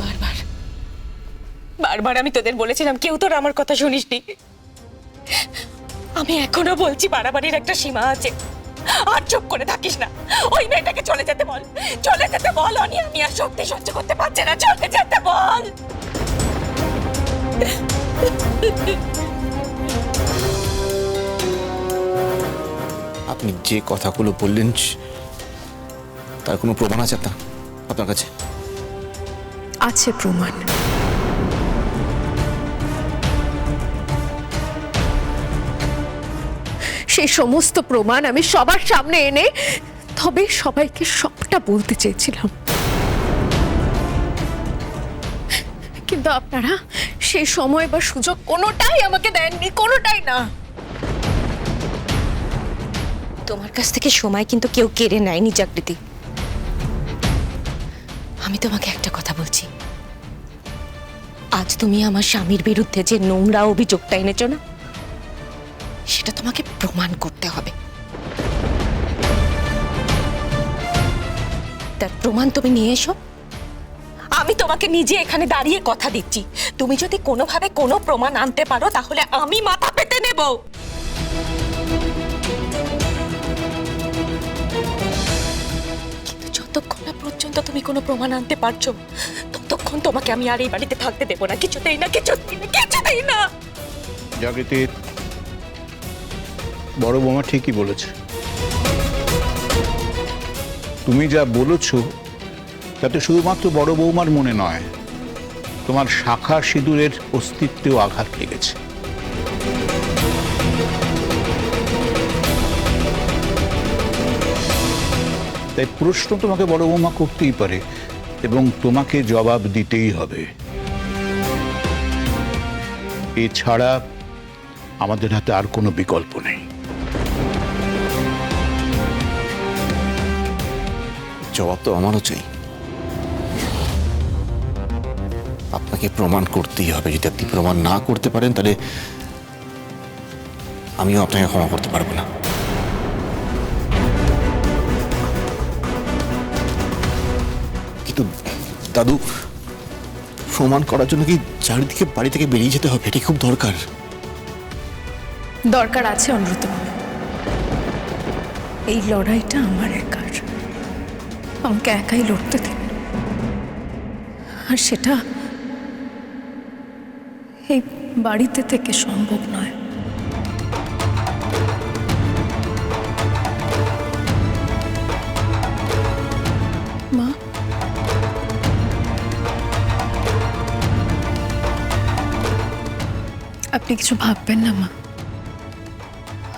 বারবার। বারবার আমি তোদের বলেছিলাম, কেউ তোর আমার কথা শুনিসনি। আমি এখনও বলছি বাড়াবাড়ির একটা সীমা আছে। আর চুপ করে থাকিস না। ওই মেয়েটাকে চলে যেতে বল। চলে যেতে বল অনি আমি আর শক্তি সহ্য করতে পারছি না। চলে যেতে বল। আপনি যে কথাগুলো বললেন তার কোনো প্রমাণ আছে আপনার আপনার কাছে? আছে প্রমাণ। সেই সমস্ত প্রমাণ আমি সবার সামনে এনে তবে সবাইকে সবটা বলতে চেয়েছিলাম। কিন্তু আপনারা সেই সময় বা সুযোগ কোনোটাই আমাকে দেননি, কোনোটাই না। তোমার কাছ থেকে সময় কিন্তু কেউ কেড়ে নেয়নি জাগৃতি আমি তোমাকে একটা কথা বলছি। আজ তুমি আমার স্বামীর বিরুদ্ধে যে নোংরা অভিযোগটা এনেছো না, সেটা তোমাকে প্রমাণ করতে হবে। তার প্রমাণ তুমি নিয়ে এসো। আমি তোমাকে নিজে এখানে দাঁড়িয়ে কথা দিচ্ছি। তুমি যদি কোনোভাবে কোনো প্রমাণ আনতে পারো, তাহলে আমি মাথা পেতে নেব। তুমি কোনো প্রমাণ আনতে পারছ? ততক্ষণ তোমাকে আমি আর এই বাড়িতে থাকতে দেবো না। কিছুতেই না কিছুতেই না কিছুতেই না। জাগৃতি, বড় বৌমা ঠিকই বলেছে। তুমি যা বলেছ, তাতে শুধুমাত্র বড় বৌমার মনে নয়, তোমার শাখা সিঁদুরের অস্তিত্বেও আঘাত লেগেছে। তাই প্রশ্ন তোমাকে বড় বৌমা করতেই পারে এবং তোমাকে জবাব দিতেই হবে। এছাড়া আমাদের হাতে আর কোনো বিকল্প নেই। জবাব তো আমারও চাই। আপনাকে প্রমাণ করতেই হবে। যদি আপনি প্রমাণ না করতে পারেন, তাহলে আমিও আপনাকে ক্ষমা করতে পারব না। কিন্তু দাদু, প্রমাণ করার জন্য কি চারিদিকে বাড়ি থেকে বেরিয়ে যেতে হবে? এটি খুব দরকার। দরকার আছে অনুরুতবাবু এই লড়াইটা আমার একার। আমাকে একাই লড়তে দিন আর সেটা এই বাড়িতে থেকে সম্ভব নয়। আপনি কিছু ভাববেন না, মা।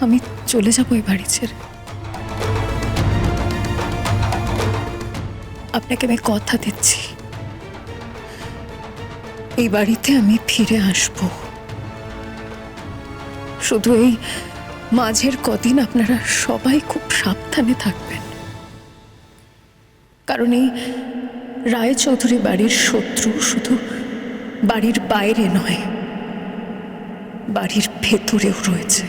আমি চলে যাব এই বাড়ি ছেড়ে। আপনাকে আমি কথা দিচ্ছি। এই বাড়িতে আমি ফিরে আসব। শুধু এই মাঝের কদিন আপনারা সবাই খুব সাবধানে থাকবেন। কারণ এই রায়চৌধুরী বাড়ির শত্রু শুধু বাড়ির বাইরে নয়। বাড়ির ভেতরেও রয়েছে।